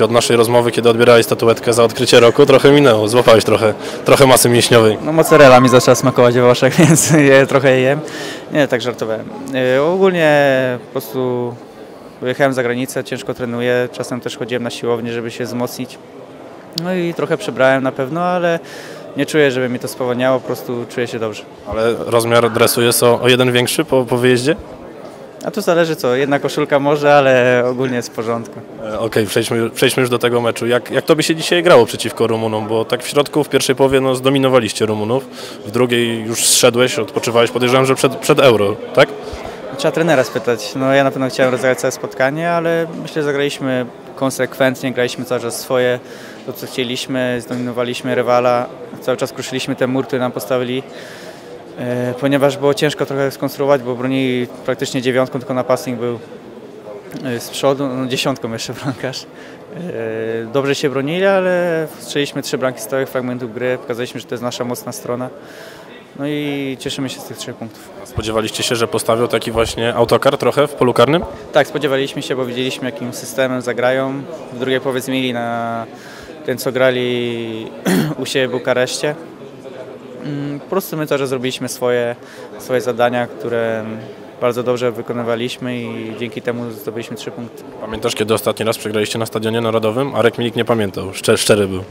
Od naszej rozmowy, kiedy odbierałeś statuetkę za odkrycie roku, trochę minęło, złapałeś trochę, trochę masy mięśniowej. No mozzarella mi zaczęła smakować we Włoszech, więc je trochę je jem. Nie, tak żartowałem. E, Ogólnie po prostu wyjechałem za granicę, ciężko trenuję, czasem też chodziłem na siłownię, żeby się wzmocnić. No i trochę przebrałem na pewno, ale nie czuję, żeby mi to spowalniało, po prostu czuję się dobrze. Ale rozmiar dresu jest o, o jeden większy po, po wyjeździe? A tu zależy co, jedna koszulka może, ale ogólnie jest w porządku. E, Okej, przejdźmy, przejdźmy już do tego meczu. Jak, jak tobie się dzisiaj grało przeciwko Rumunom? Bo tak w środku, w pierwszej połowie no, zdominowaliście Rumunów, w drugiej już zszedłeś, odpoczywałeś, podejrzewam, że przed, przed Euro, tak? Trzeba trenera spytać. No ja na pewno chciałem rozegrać całe spotkanie, ale myślę, że zagraliśmy konsekwentnie, graliśmy cały czas swoje, to co chcieliśmy, zdominowaliśmy rywala, cały czas kruszyliśmy ten mur, który nam postawili, ponieważ było ciężko trochę skonstruować, bo bronili praktycznie dziewiątką, tylko napastnik był e, z przodu, no dziesiątką jeszcze bramkarz. E, Dobrze się bronili, ale strzeliśmy trzy bramki z stałych fragmentów gry, pokazaliśmy, że to jest nasza mocna strona. No i cieszymy się z tych trzech punktów. Spodziewaliście się, że postawią taki właśnie autokar trochę w polu karnym? Tak, spodziewaliśmy się, bo widzieliśmy jakim systemem zagrają. W drugiej połowie zmienili na ten, co grali u siebie w Bukareszcie. Mm, Po prostu my też zrobiliśmy swoje, swoje zadania, które bardzo dobrze wykonywaliśmy i dzięki temu zdobyliśmy trzy punkty. Pamiętasz, kiedy ostatni raz przegraliście na Stadionie Narodowym? Arek Milik nie pamiętał, Szczer, szczery był.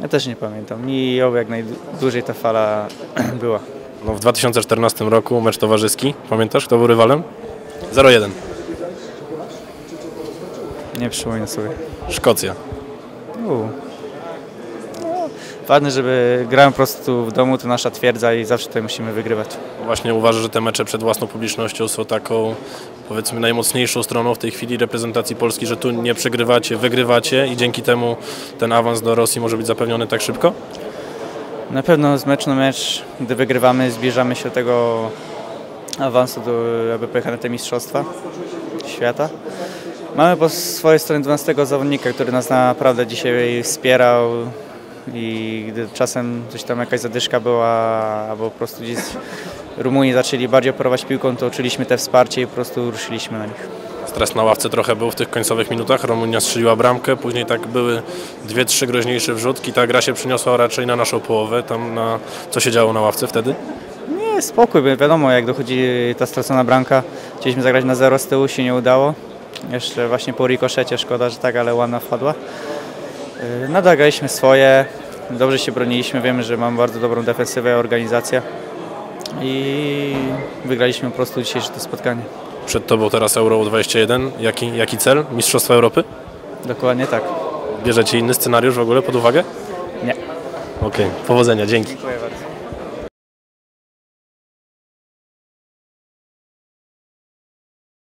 Ja też nie pamiętam i oby jak najdłużej ta fala była. No, w 2014 roku mecz towarzyski, pamiętasz, kto był rywalem? 0-1, Nie przypominam sobie. Szkocja. Ważne, żeby grałem po prostu w domu, to nasza twierdza i zawsze tutaj musimy wygrywać. Właśnie uważasz, że te mecze przed własną publicznością są taką, powiedzmy, najmocniejszą stroną w tej chwili reprezentacji Polski, że tu nie przegrywacie, wygrywacie i dzięki temu ten awans do Rosji może być zapewniony tak szybko? Na pewno z meczu na mecz, gdy wygrywamy, zbliżamy się do tego awansu, do, aby pojechać na te mistrzostwa świata. Mamy po swojej stronie 12 zawodnika, który nas naprawdę dzisiaj wspierał i gdy czasem coś tam jakaś zadyszka była, albo po prostu gdzieś Rumuni zaczęli bardziej operować piłką, to czuliśmy te wsparcie i po prostu ruszyliśmy na nich. Stres na ławce trochę był w tych końcowych minutach. Rumunia strzeliła bramkę, później tak były dwie, trzy groźniejsze wrzutki. Ta gra się przyniosła raczej na naszą połowę. Tam na... Co się działo na ławce wtedy? Nie, spokój, bo wiadomo jak dochodzi ta stracona bramka. Chcieliśmy zagrać na zero z tyłu, się nie udało. Jeszcze właśnie po rikoszecie, szkoda, że tak, ale ładna wpadła. Nadal graliśmy swoje, dobrze się broniliśmy, wiemy, że mamy bardzo dobrą defensywę, organizację i wygraliśmy po prostu dzisiejsze to spotkanie. Przed tobą teraz Euro 21. Jaki, jaki cel? Mistrzostwa Europy? Dokładnie tak. Bierzecie inny scenariusz w ogóle pod uwagę? Nie. Okej, powodzenia, dzięki. Dziękuję bardzo.